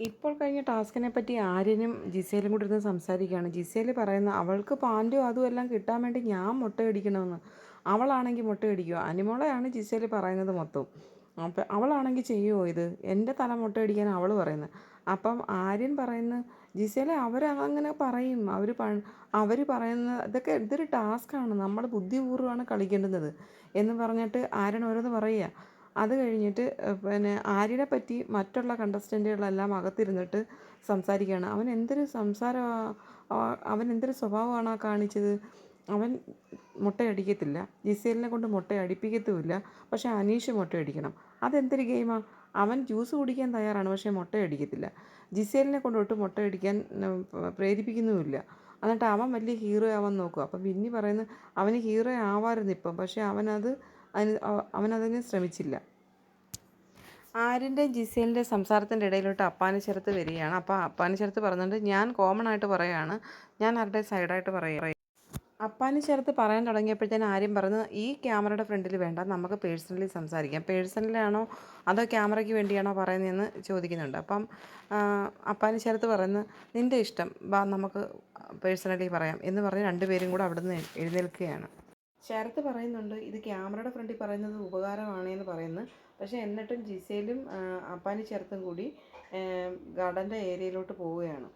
ഇപ്പോൾ കഴിഞ്ഞ ടാസ്കിനെ പറ്റി ആര്യനും ജിസേലും കൂടി ഇരുന്ന് സംസാരിക്കുകയാണ്. ജിസേൽ പറയുന്ന അവൾക്ക് പാന്റും അതും എല്ലാം കിട്ടാൻ വേണ്ടി ഞാൻ മുട്ടയടിക്കണമെന്ന് അവളാണെങ്കിൽ മുട്ടയടിക്കുക അനിമോളെയാണ് ജിസേൽ പറയുന്നത് മൊത്തം. അപ്പം അവളാണെങ്കിൽ ചെയ്യുമോ ഇത്? എന്റെ തല മുട്ടയടിക്കാൻ അവൾ പറയുന്നത് അപ്പം ആര്യൻ പറയുന്ന ജിസേലെ അവരങ്ങനെ പറയും. അവർ പ അവർ പറയുന്ന ഇതൊക്കെ ഇതൊരു ടാസ്ക്കാണ് നമ്മൾ ബുദ്ധിപൂർവമാണ് കളിക്കേണ്ടുന്നത്. എന്ന് പറഞ്ഞിട്ട് ആര്യൻ ഓരോന്ന് പറയുക. അത് കഴിഞ്ഞിട്ട് പിന്നെ ആര്യനെ പറ്റി മറ്റുള്ള കണ്ടസ്റ്റന്റുകളെല്ലാം അകത്തിരുന്നിട്ട് സംസാരിക്കുകയാണ്. അവൻ എന്തൊരു സംസാരമാണ് അവൻ എന്തൊരു സ്വഭാവമാണ് ആ കാണിച്ചത്? അവൻ മുട്ടയടിക്കത്തില്ല. ജിസേലിനെ കൊണ്ട് മുട്ടയടിപ്പിക്കത്തുമില്ല. പക്ഷേ അനീഷ് മുട്ടയടിക്കണം. അതെന്തൊരു ഗെയിമാണ് അവൻ ജ്യൂസ് കുടിക്കാൻ തയ്യാറാണ് പക്ഷേ മുട്ടയടിക്കത്തില്ല. ജിസേലിനെ കൊണ്ട് ഒട്ടും മുട്ടയടിക്കാൻ പ്രേരിപ്പിക്കുന്നുമില്ല. എന്നിട്ട് അവൻ വലിയ ഹീറോ ആവാൻ നോക്കുക അപ്പം ബിന്നി പറയുന്നത് അവന് ഹീറോ ആവാമായിരുന്നു ഇപ്പം പക്ഷേ അവനത് അതിന് അവ- അവനതിന് ശ്രമിച്ചില്ല. ആരിന്റെയും ജിസേലിന്റെ സംസാരത്തിന്റെ ഇടയിലോട്ട് അപ്പാനി ചേർത്ത് വരികയാണ്. അപ്പോൾ അപ്പാനി പറഞ്ഞിട്ട് ഞാൻ കോമൺ ആയിട്ട് പറയുകയാണ് ഞാൻ ആരുടെ സൈഡായിട്ട് പറയുക അപ്പാനി ചേർത്ത് പറയാൻ തുടങ്ങിയപ്പോഴത്തേന് ആര്യം പറഞ്ഞു ഈ ക്യാമറയുടെ ഫ്രണ്ടിൽ വേണ്ട നമുക്ക് പേഴ്സണലി സംസാരിക്കാം. പേഴ്സണലാണോ അതോ ക്യാമറയ്ക്ക് വേണ്ടിയാണോ പറയുന്നതെന്ന് ചോദിക്കുന്നുണ്ട്. അപ്പം അപ്പാനി ചേർത്ത് പറയുന്നു നിന്റെ ഇഷ്ടം വാ നമുക്ക് പേഴ്സണലി പറയാം എന്ന് പറഞ്ഞ് രണ്ടുപേരും കൂടെ അവിടെ നിന്ന് എഴുന്നേൽക്കുകയാണ്. ശരത്ത് പറയുന്നുണ്ട് ഇത് ക്യാമറയുടെ ഫ്രണ്ടിൽ പറയുന്നത് ഉപകാരമാണ് എന്ന് പറയുന്നു. പക്ഷേ എന്നിട്ടും ജിസയിലും അപ്പാനി ചേർത്തും കൂടി ഗാർഡന്റെ ഏരിയയിലോട്ട് പോവുകയാണ്.